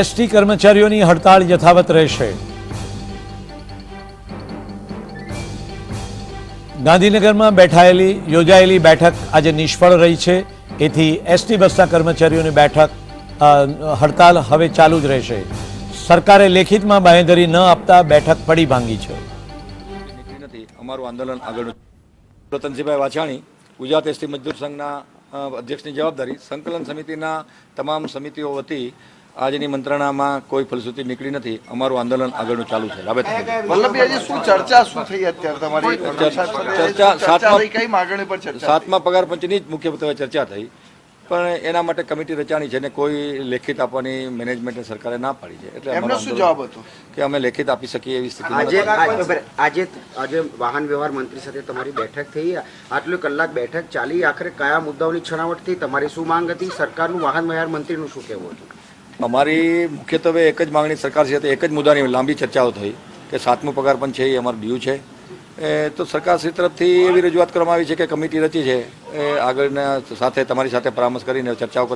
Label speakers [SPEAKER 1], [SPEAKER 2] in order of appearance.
[SPEAKER 1] ST કર્મચારીઓની હડતાળ યથાવત રહેશે. ગાંધીનગરમાં બેઠાયેલી, યોજાયેલી બેઠક આજે નિષ્ફળ રહી છે. એથી એસટી બસના કર્મચારીઓની બેઠક હડતાલ હવે ચાલુ જ રહેશે. સરકારે લેખિતમાં બાંહેધરી ન આપતા બેઠક પડી ભાંગી છે.
[SPEAKER 2] અમારું આંદોલન આગળનું રતનસિંહભાઈ વાછાણી, ગુજરાત એસટી મજદૂર સંઘના અધ્યક્ષની જવાબદારી, સંકલન સમિતિના તમામ સમિતિઓ વતી આજની મંત્રણામાં કોઈ ફલશ્રુતિ નીકળી નથી. અમારું આંદોલન આગળનું ચાલુ છે. રાબેત
[SPEAKER 3] વલ્લભભાઈ શું ચર્ચા શું થઈ અત્યારે તમારી?
[SPEAKER 2] ચર્ચા- સાતમા-
[SPEAKER 3] કઈ માગણી પર ચર્ચા
[SPEAKER 2] સાતમા પગાર પંચની જ મુખ્યત્વે ચર્ચા થઈ. પણ એના માટે કમિટી રચાણી છે ને કોઈ લેખિત આપવાની મેનેજમેન્ટ સરકારે ના પાડી છે. એટલે
[SPEAKER 3] એમનો શું જવાબ હતો?
[SPEAKER 2] કે અમે લેખિત આપી શકીએ એવી સ્થિતિ
[SPEAKER 4] આજે આજે આજે વાહન વ્યવહાર મંત્રી સાથે તમારી બેઠક થઈ. આટલું કલાક બેઠક ચાલી. આખરે કયા મુદ્દાઓની છણાવટ થઈ? તમારી શું માંગ હતી? સરકારનું વાહન વ્યવહાર મંત્રીનું શું કહેવું હતું?
[SPEAKER 2] અમારી મુખ્યત્વે એક જ માંગણી સરકાર સાથે એક જ મુદ્દાની લાંબી ચર્ચાઓ થઈ કે સાતમું પગાર પણ છે એ અમારું ડ્યુ છે. એ તો સરકાર શ્રી તરફથી એવી રજૂઆત કરવામાં આવી છે કે કમિટી રચી છે. એ આગળના સાથે તમારી સાથે પરામર્શ કરીને ચર્ચાઓ કરી